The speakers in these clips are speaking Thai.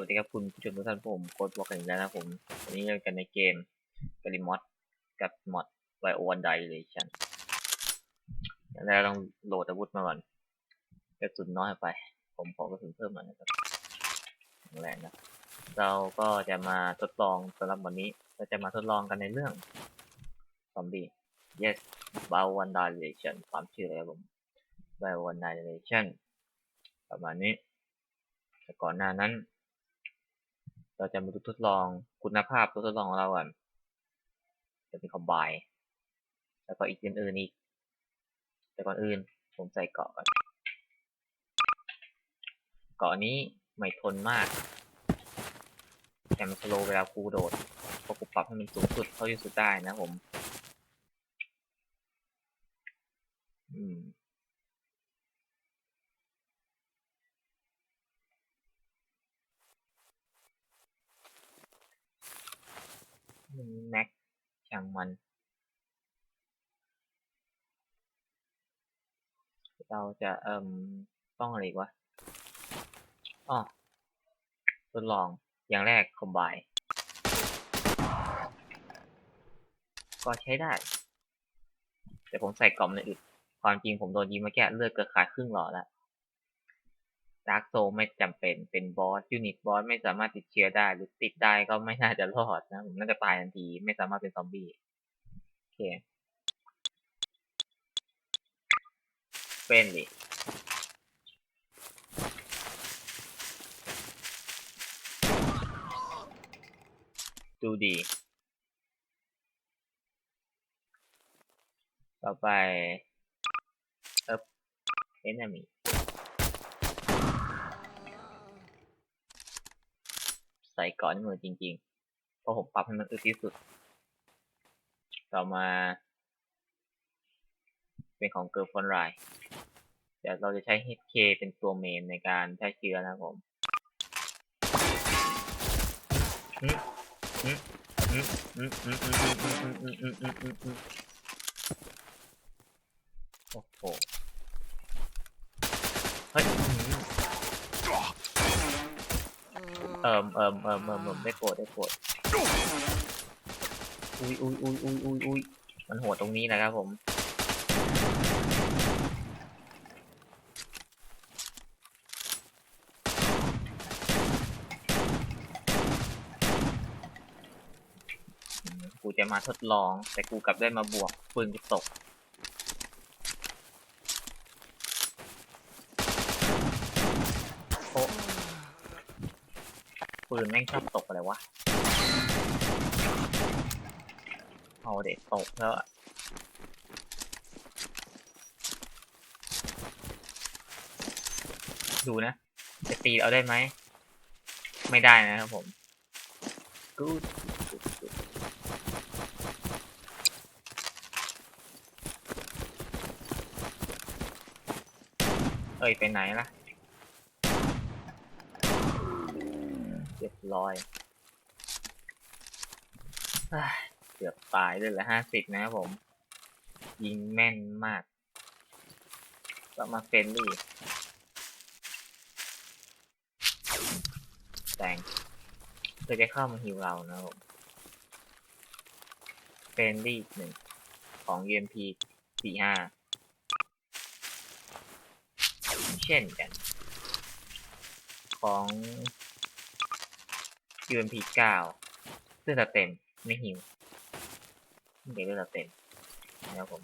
วัสดีครับคุณผู้ชมทุกท่านผมโค้ดบอกกันอีกแล้วนะครับผมวันนี้เล่นกันในเกมกริมอดกับมอดไวโอวันไดเลยชันอย่างแรกต้องโหลดอาวุธมาก่อนกระสุนน้อยไป ผมขอกระสุนเพิ่มหน่อยนะครับแรกนะเราก็จะมาทดลองสำหรับวันนี้เราจะมาทดลองกันในเรื่องซอมบี้ yes b o w a n d a l a t i o n ความชื่ออะไรครับผม b o w a n d a l a t i o n ประมาณนี้แต่ก่อนหน้านั้น เราจะมาดูทดลองคุณภาพตัวทดลองของเราก่อน จะเป็นคอมไบแล้วก็อีกอื่นๆอีก แต่ก่อนอื่นผมใส่เกาะก่อน เกาะนี้ไม่ทนมาก แต่มันสโลวเวลาครูโดดเพราะกูปรับให้มันสูงสุดเท่าที่สุดได้นะผม อืม แม็กช่างมัน เราจะเอ่มต้องอะไรวะอ๋อทดลองอย่างแรกคอมไบก็ใช้ได้ แต่ผมใส่กล่อมในอึดความจริงผมโดนยิงมาแค่เลือดเกิดขาดครึ่งหลอดแล้ว ดาร์กโซไม่จำเป็นเป็นบอสยูนิตบอสไม่สามารถติดเชื้อได้ หรือติดได้ก็ไม่น่าจะรอดนะผมน่าจะตายทันที ไม่สามารถเป็นซอมบี้โอเคเป็นดิดูดี ต่อไปเอ๊บ enemy ใส่ก่อนในมือจริงๆ เพราะผมปรับให้มันอึดที่สุด ต่อมา เป็นของเกิร์ลฟอนไรเดี๋ยวเราจะใช้ HK เป็นตัวเมนในการแพร่เชื้อนะครับผมอืมอืมอืมอืมอืมอืมอืมอืมอืมอืมอืมอืมอืมโอ้โห เฮ้ยอืมเอิมเอิมเอิมเอิมเอิมได้โกรธได้โกรธอุ้ยอุ้ยอุ้ยอุ้ยอุ้ยอุ้ยมันโหดตรงนี้นะครับผมอืมกูจะมาทดลอง แต่กูกลับได้มาบวกปืนกูตก ปืนแม่งชอบตกอะไรวะ เอาเด็กตกแล้วอะดูนะ จะตีเอาได้ไหม ไม่ได้นะครับผมกูดเอ้ย ไปไหนล่ะ เรียบร้อยเกือบตายเลยละห้าสิบนะครับผม ยิงแม่นมาก ก็มาเฟรนลี่แตงเพื่อจะเข้ามาฮิวเรานะครับผมเฟรนลี่หนึ่งของ UMP สี่ห้าเช่นกัน ของ UMP เก้าเลือดเต็ม ไม่หิวเด็กเลือดเต็มนะครับผม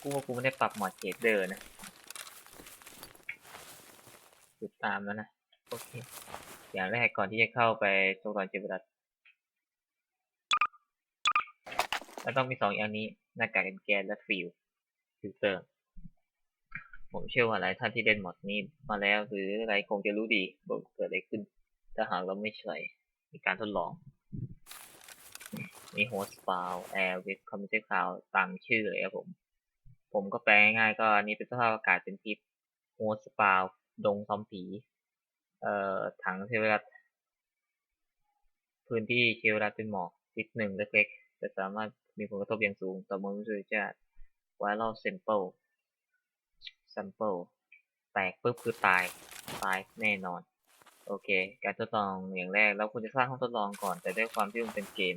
กูว่ากูไม่ได้ปรับหมอดเชดเดอร์นะติดตามแล้วนะ โอเค อย่างแรกก่อนที่จะเข้าไปโซนก่อนเจบรัสแล้วต้องมีสองอย่างนี้หน้ากากกันแกนและฟิลฟิลเตอร์ ผมเชื่อว่าหลายท่านที่เล่นหมดนี้มาแล้ว หรืออะไรคงจะรู้ดีว่าเกิดอะไรขึ้น ถ้าหากเราไม่ใช่มีการทดลอง มีโฮสต์ฟาวแอร์วิดคอมพิวเตอร์คาวตามชื่อเลยครับผม ผมก็แปลง่ายๆก็อันนี้เป็นสภาพอากาศเป็นพิษโฮสต์ฟาวดงซอมผี เอ่อถังเชลรัตพื้นที่เชลรัตเป็นหมอกนิดหนึ่งเล็กๆแต่สามารถมีผลกระทบอย่างสูงต่อมนุษยชาติไวรัลเซมเปิล sample แตกปุ๊บคือตาย ตายแน่นอน โอเค การทดลองอย่างแรกเราควรจะสร้างห้องทดลองก่อน แต่ด้วยความที่มันเป็นเกม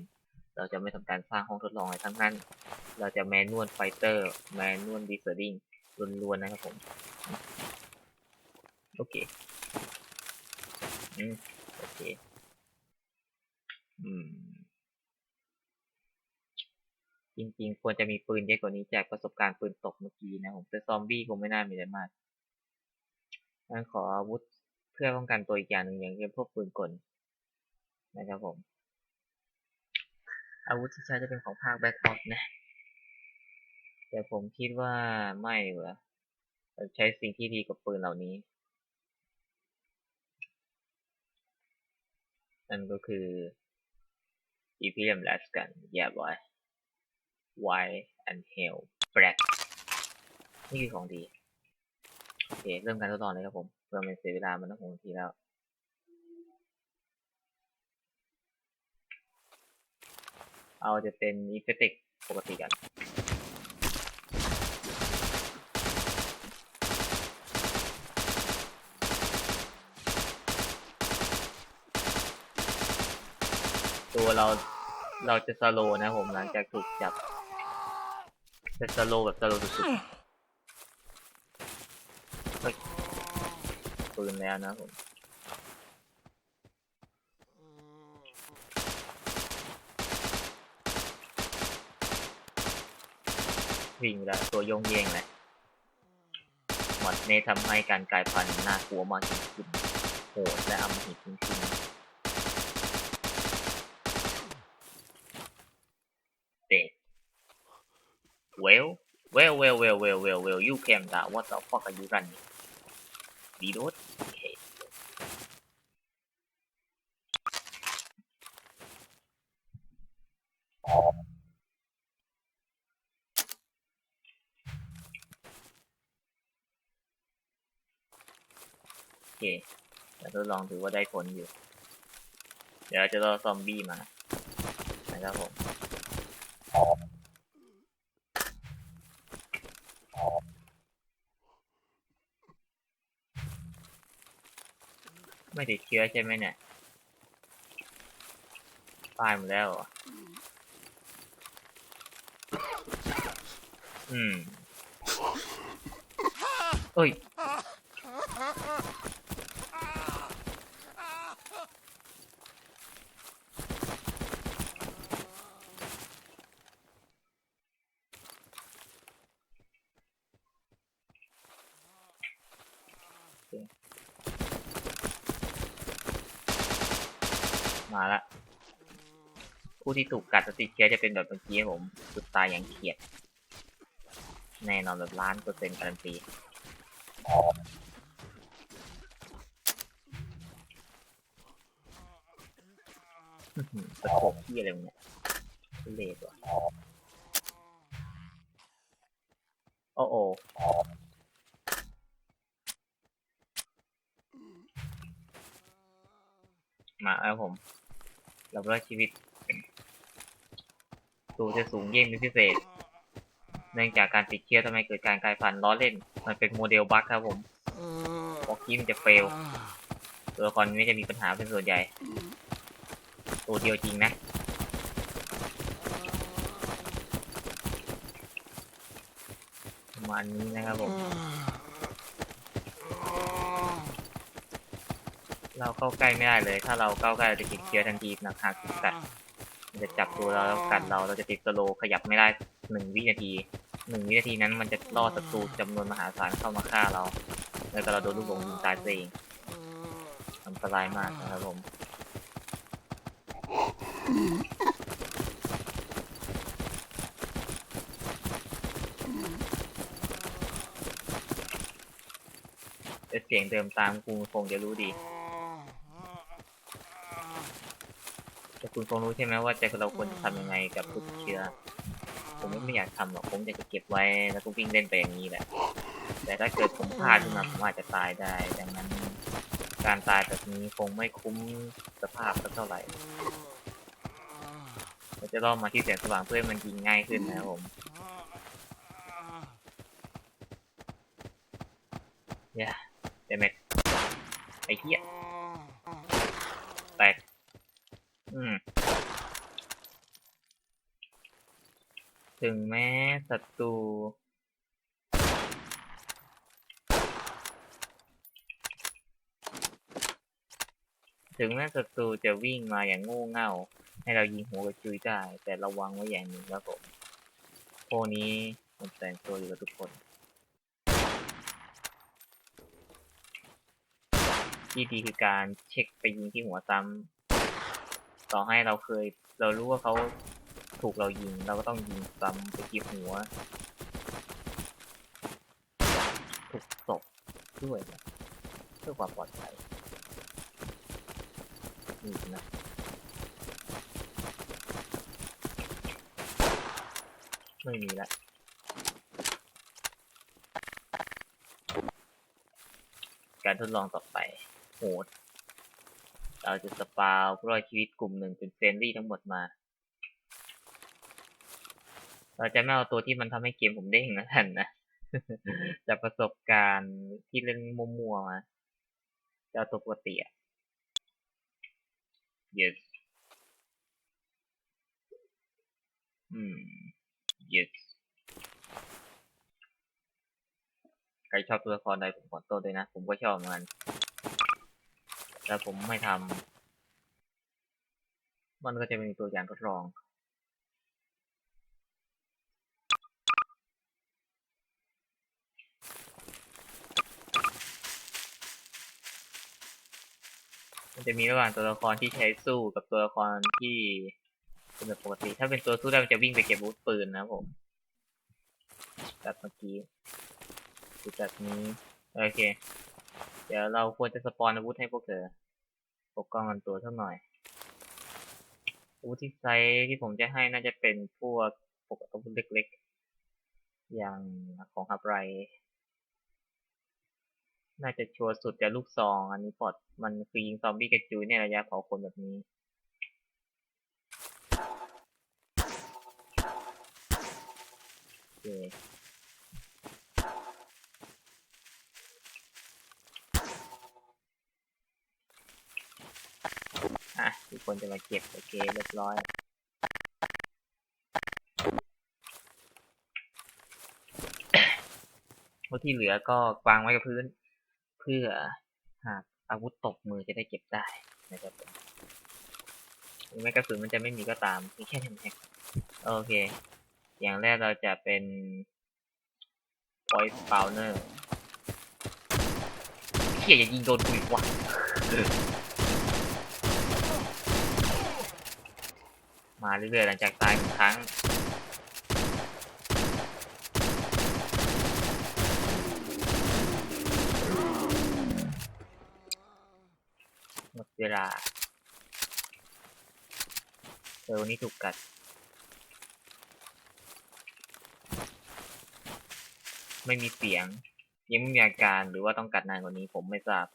เราจะไม่ทำการสร้างห้องทดลองอะไรทั้งนั้น เราจะแมนนวลไฟเตอร์ แมนนวลดีเซอร์ดิงล้วนๆนะครับผม โอเคอืมโอเค อืม จริงๆ ควรจะมีปืนเยอะกว่านี้จากประสบการณ์ปืนตกเมื่อกี้นะผมแต่ซอมบี้คงไม่น่ามีอะไรมากงั้นขออาวุธเพื่อป้องกันตัวอีกอย่างหนึ่งอย่างเช่นพวกปืนกลนะครับผม อาวุธที่ใช้จะเป็นของภาคแบ็คออฟนะ แต่ผมคิดว่าไม่เวะเราใช้สิ่งที่ดีกว่าปืนเหล่านี้ นั่นก็คือ EPM l a s กัน yeah boy White and Hell Black นี่คือของดี โอเค เริ่มการทดลองเลยครับผม เพื่อไม่เสียเวลามันต้องหกนาทีแล้ว เอาจะเป็นอีเฟติกปกติกันตัวเราเราจะสโลนะผมหลังจากถูกจับ จะสโลแบบสโลสุดๆเฮ้ยปืนแล้วนะผมวิ่งแล้วตัวโยงเยงเลยหมดเนทำให้การกลายพันธุ์น่ากลัวมากขึ้นโหดและอำหิตจริงๆเด็ก well well well well well well well you came down what the fuck are you running reload okay โอเคแต่ทดลองถือว่าได้ผลอยู่ เดี๋ยวจะรอซอมบี้มานะครับผม ไม่ติดเชื้อใช่ไหมเนี่ยตายหมดแล้วเหรออืมเอ้ย มาละผู้ที่ถูกกัดจะติดเชื้อจะเป็นแบบเมื่อกี้ผมสุดตายอย่างเขียด แน่นอนแบบล้านเปอร์เซ็นต์การันตีอ๋อหือตะโขบที่อะไรมึงเนี่ยเลดว่ะโอ้โอมาแล้วผม เราชีวิตตัวจะสูงเยี่ยมเป็นพิเศษ เนื่องจากการติดเชื้อทำให้เกิดการกลายพันธุ์ล้อเล่น มันเป็นโมเดลบั๊กครับผมบอกกี้มันจะเฟล ตัวละครนี้จะมีปัญหาเป็นส่วนใหญ่ ตัวเดียวจริงนะประมาณนี้นะครับผม เราเข้าใกล้ไม่ได้เลย ถ้าเราเข้าใกล้เราจะติดเชื้อทันทีนะหากถูกกัดมันจะจับตัวเราแล้วกัดเราเราจะติดสโลว์ขยับไม่ได้หนึ่งวินาทีหนึ่งวินาทีนั้นมันจะล่อศัตรูจำนวนมหาศาลเข้ามาฆ่าเรา แล้วก็เราโดนลูกหลงยิงตายเองอันตรายมากนะครับผมเสียงเดิมตามคุณคงจะรู้ดี แต่คุณคงรู้ใช่ไหมว่าจะเราควรจะทำยังไงกับผู้ติดเชื้อ ผมไม่อยากทำหรอกผมอยากจะเก็บไว้แล้วก็วิ่งเล่นไปอย่างนี้แหละ แต่ถ้าเกิดผมพลาดขึ้นมาผมอาจจะตายได้ ดังนั้น การตายแบบนี้คงไม่คุ้มสภาพสักเท่าไหร่เราจะล่อมาที่แสงสว่างเพื่อให้มันยิงง่ายขึ้นนะครับผม เนี่ยเดเมจไอ้เหี้ยแตกอืม ถึงแม้ศัตรูถึงแม้ศัตรูจะวิ่งมาอย่างง่เง่า ให้เรายิงหัวกระจุยได้ แต่ระวังไว้อย่างหนึ่งครับผมพวกนี้มันแฝงตัวอยู่กับทุกคนที่ดีคือการเช็คไปยิงที่หัวซ้ำต่อให้เราเคยเรารู้ว่าเขา ถูกเรายิง เราก็ต้องยิงซ้ำไปที่หัว ถูกศพด้วยนะเพื่อความปลอดภัยนี่นะไม่มีละการทดลองต่อไปโหดเราจะสปาวผู้รอดชีวิตกลุ่มหนึ่งเป็นเฟรนลี่ทั้งหมดมา เราจะไม่เอาตัวที่มันทำให้เกมผมเด้งนะท่านนะจากประสบการณ์ที่เล่นมัวๆมาจะเอาตัวปกติอะ yes อืม yes ใครชอบตัวละครใดผมขอโทษด้วยนะ ผมก็ชอบเหมือนกันแต่ผมไม่ทำมันก็จะมีตัวอย่างทดลอง จะมีระหว่างตัวละครที่ใช้สู้กับตัวละครที่เป็นแบบปกติ ถ้าเป็นตัวสู้ได้มันจะวิ่งไปเก็บอาวุธปืนนะผมแบบเมื่อกี้ดูจากนี้ โอเค เดี๋ยวเราควรจะสปอนอาวุธให้พวกเธอปกป้องกันตัวสักหน่อยอาวุธที่ใช้ที่ผมจะให้น่าจะเป็นพวกพวกอาวุธเล็กๆ อย่างของฮับไร น่าจะชัวร์สุดจะลูกซอง อันนี้ปลอดมันคือยิงซอมบี้กระจุยในระยะเผาคนแบบนี้โอเคอะทุกคนจะมาเก็บโอเคเรียบร้อยพวกที่เหลือก็วางไว้กับพื้น พื่อหากอาวุธตกมือจะได้เก็บได้นะครับผมถึงแม้กระสุนมันจะไม่มีก็ตามมีแค่นี้เองโอเค อย่างแรกเราจะเป็น voice spawner เขี่ยอย่ายิงโดนกูอีกว่ะมาเรื่อยๆหลังจากตายหนึ่งครั้ง หมดเวลาเซลล์นี้ถูกกัด ไม่มีเสียง ยังไม่มีอาการหรือว่าต้องกัดนานกว่านี้ผมไม่ทราบ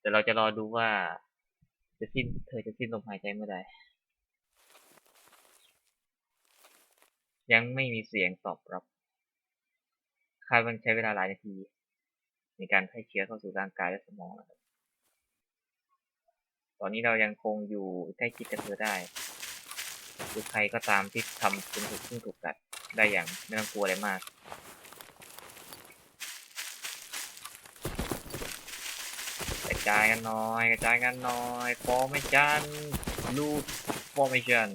แต่เราจะรอดูว่า จะสิ้นเธอจะสิ้นลมหายใจเมื่อใดยังไม่มีเสียงตอบรับคาดว่าใช้เวลาหลายนาที ในการให้เชื้อเข้าสู่ร่างกายและสมองนะครับ ตอนนี้เรายังคงอยู่ใกล้ชิดกับเธอได้หรือใครก็ตามที่ทำคุณถูกซึ่งถูกกัดได้อย่างไม่ต้องกลัวอะไรมากกระจายกันหน้อยกระจายกันหน้อย formation ลูด formation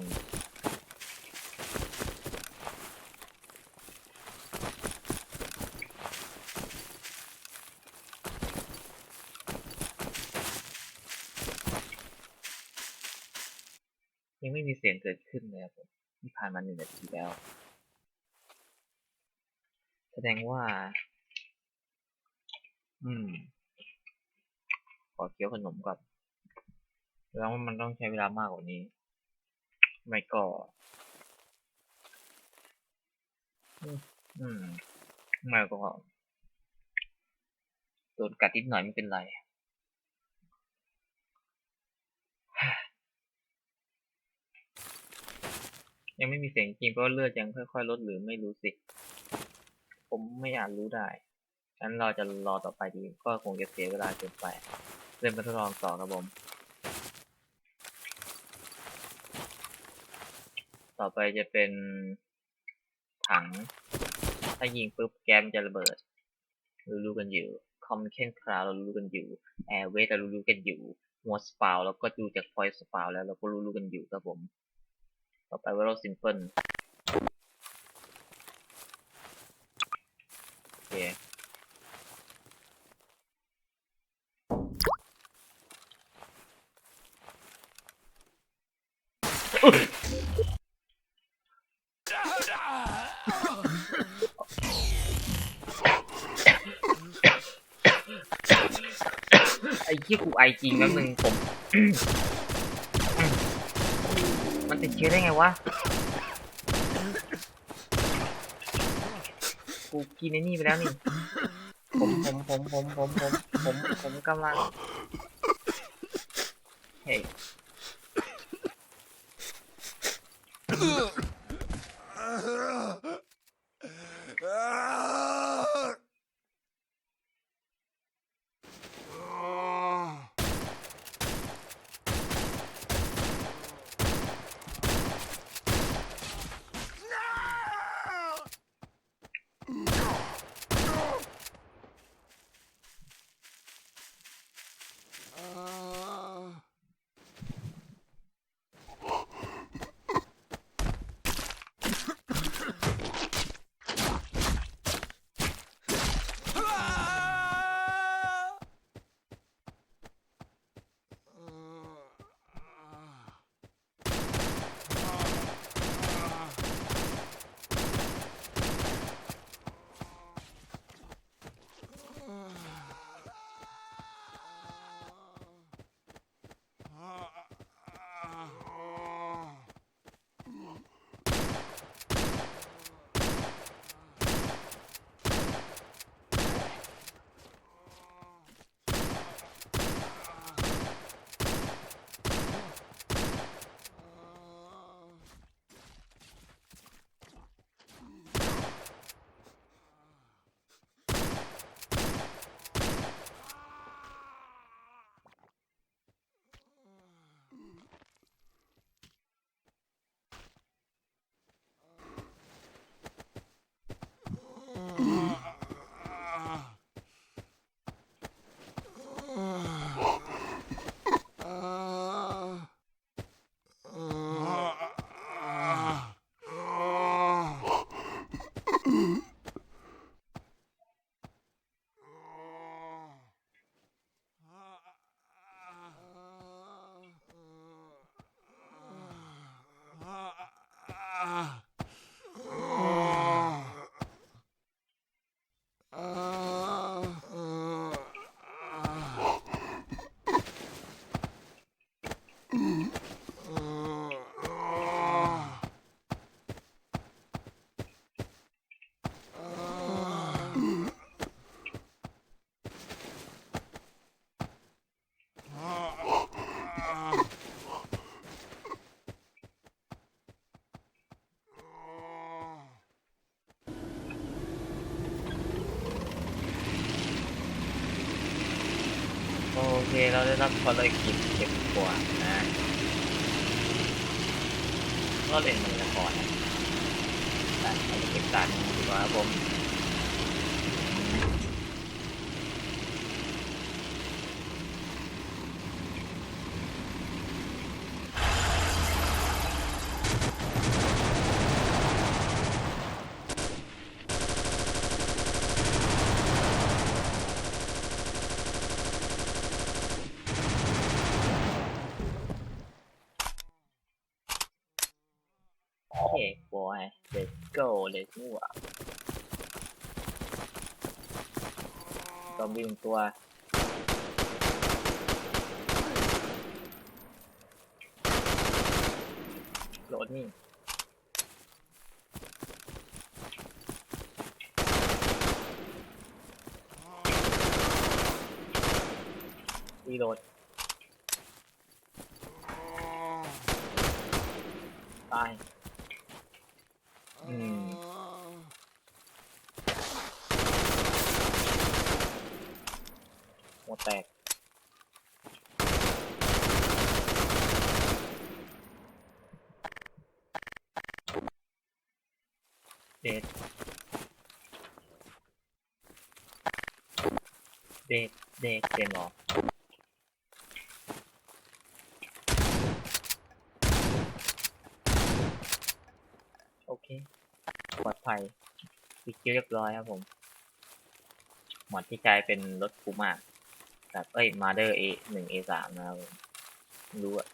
ยันไม่มี เกิดขึ้นเลยครับผมนี่ผ่านมาหนึ่งนาทีแล้ว แสดงว่า อืม ขอเคี้ยวขนมก่อนแล้วมันต้องใช้เวลามากกว่านี้ ไม่ก็อืมอืมไม่ก็โดนกัดนิดหน่อยไม่เป็นไร ยังไม่มีเสียงจริงเพราะเลือดยังค่อยๆลดหรือไม่รู้สิ ผมไม่อาจรู้ได้งั้นเราจะรอต่อไปดีก็คงจะเสียเวลาเกินไป เริ่มมาทดลองต่อครับผม ต่อไปจะเป็นถัง ถ้ายิงปุ๊บแก๊สมจะระเบิดรู้รู้ๆกันอยู่ คอมเคนคราวเรารู้กันอยู่ แอร์เวทเรารู้รู้ๆกันอยู่ หัวสปาวแล้วก็ดูจากพอยสปาวแล้วเราก็รู้รู้ๆกันอยู่ครับผม อไปว่าเราซิมเพิลโอเคไอ้เหี้ยกูไอจริงแล้วนึงผม ติดเชื้อได้ไงวะ กูกินไอ้นี่ไปแล้วนี่ ผมผมผมผมผมผมผมผมกำลัง เฮ้ย Uh... เค เราได้รับภารกิจเก็บกวาดนะ ก็เล่นมันละก่อนนะแต่เราจะเก็บการดีกว่าครับผม let's go let's move ซอมบี้หนึ่งตัว โหลดนี่ รีโหลด ตาย แตก เด็ด เด็ด เด็ดเกมเหรอโอเค ปลอดภัยปิดเรียบร้อยครับผม หมอดที่กลายเป็นรถคูมา แบบเอ้ยมาเดอร์เอหนึ่งเอสามนะครับผมไม่รู้อะ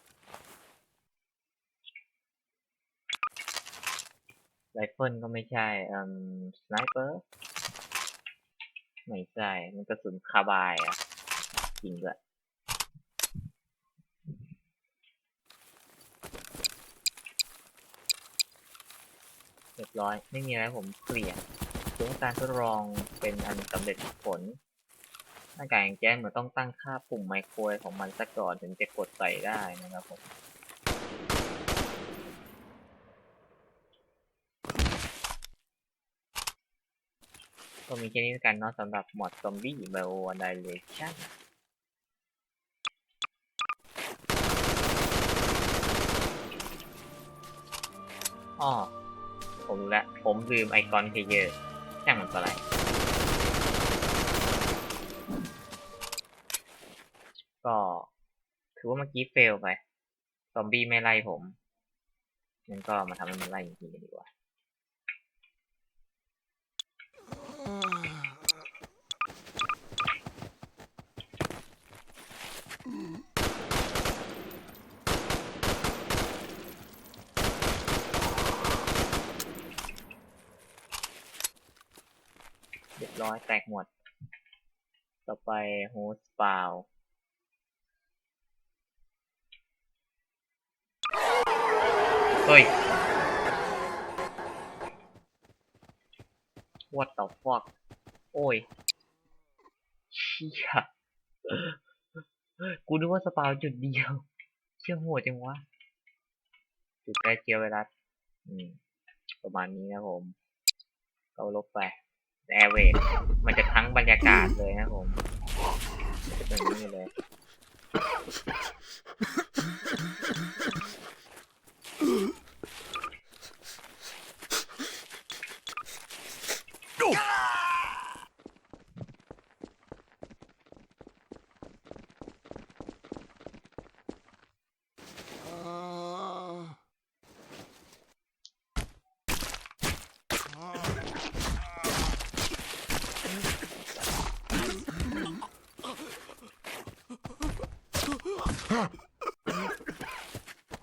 ไรเฟิลก็ไม่ใช่อืมสไนเปอร์ไม่ใช่ มันกระสุนคาบายอะจริงด้วยเรียบร้อย ไม่มีอะไรผมเกลี่ยช่วงการทดลองเป็นอันสำเร็จผล หน้ากากแองแจ้งเหมือนต้องตั้งค่าปุ่มไมโครของมันสักก่อนถึงจะกดใส่ได้นะครับผมก็มีแค่นี้กันเนาะสำหรับหมอดซอมบี้ไบโอไดเลชั่นอ๋อผมและผมลืมไอคอนเพเยอร์ช่างมันอะไร ก็ถือว่าเมื่อกี้เฟลไป ซอมบี้ไม่ไล่ผมงั้นก็มาทำให้มันไล่จริงๆกันดีกว่า เรียบร้อยแตกหมด ต่อไปโฮสปาว เฮ้ย What the fuck โอ้ยเชี่ยกูนึกว่าสปาวจุดเดียว เชื่อโหดจังวะ จุดใกล้เจียวไวรัสอืมประมาณนี้นะผม เราลบไปแอร์เวย์มันจะทั้งบรรยากาศเลยนะผมเป็นอย่างนี้เลย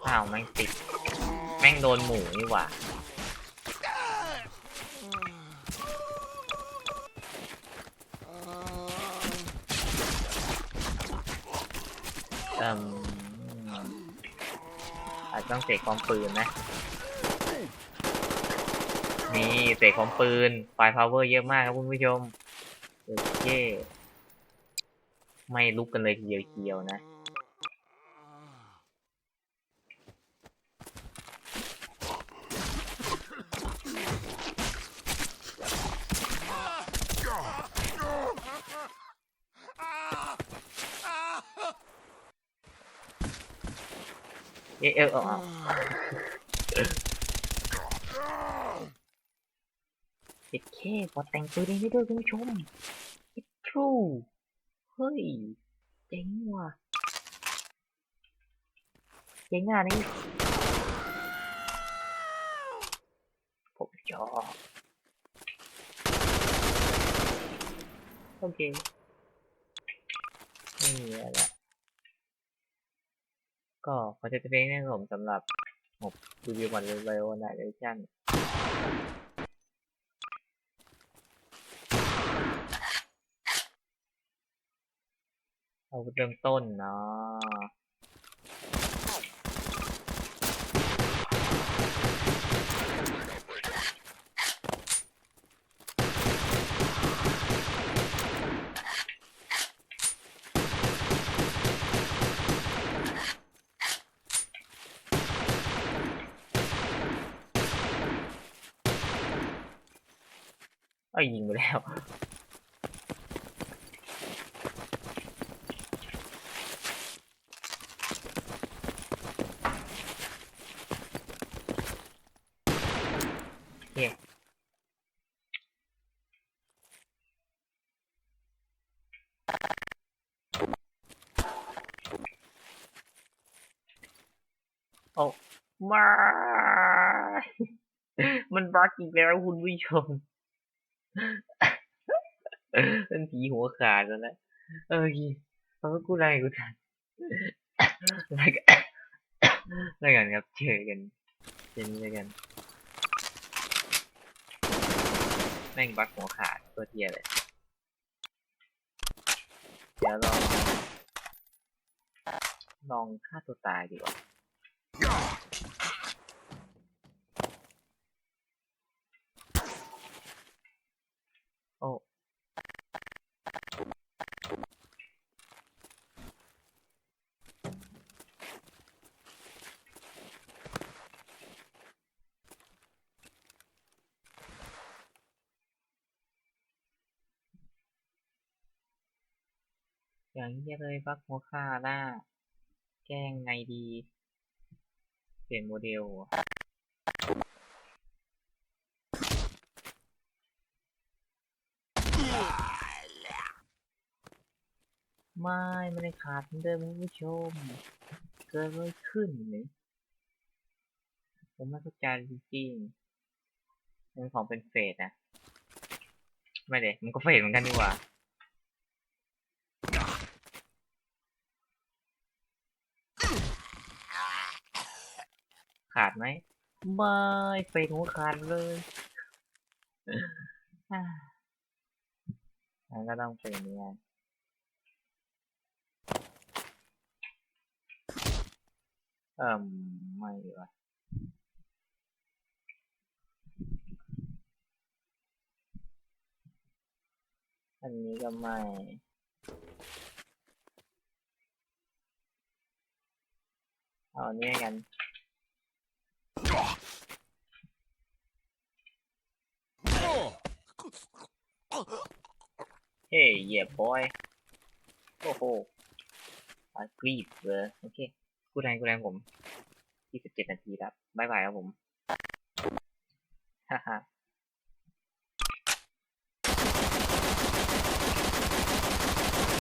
อ้าวแม่งติด แม่งโด นหมูนี่หว่าอ่มอาจจะต้องเสกความปืนนะ นี่เสกความปืนไฟพาวเวอร์เยอะมากครับคุณผู้ชมโอเคไม่ลุกกันเลยทีเดียวเดียวนะ เอะเออเอาเอาเอ็ดเคพอแต่งตัวเองได้ด้วยคุณผู้ชม It's true เฮ้ย เจ๋งว่ะ เจ๋งอะนี่ผมชอบโอเคไม่มีอะไรละ ก็ขอจะเป็นนะครับผมสำหรับผมบรีวิววันไบโอไนเดชั่นเอาเริ่มต้นเนาะ อ้ยิงไปแล้วโอ้มา มันบักอีกแล้วคุณผู้ชม เป็นผีหัวขาดแล้วนะเออเพราะว่ากูได้กูทันแล้วกันแล้วกันครับเจอกันเจอกันกัน แม่งบักหัวขาดตัวเทียเลยเดี๋ยวลองลองฆ่าตัวตายดีกว่า อย่างเงี้ยเลยบักหัวฆ่าหน้าแกล้งไงดี เปลี่ยนโมเดลไม่ไม่ได้ขาดเหมือนเดิมคุณผู้ชม เกิดอะไรขึ้นเนี่ยผมไม่เข้าใจจริงๆมันของเป็นเฟสนะ ไม่เด็มันก็เฟสเหมือนกันดีกว่า ขาดไหมไม่เฟสหัวขาดเลยอ่างั้นก็ต้องเป็นเนี่ยเอ่มไม่ดีกว่าอันนี้ก็ไม่เอาอันนี้กัน เฮ้ยเหยียบบอยโอ้โหปากรีบเลยโอเคกูแรงกูแรงผม 27 นาทีครับบายบายครับผม ฮ่าฮ่า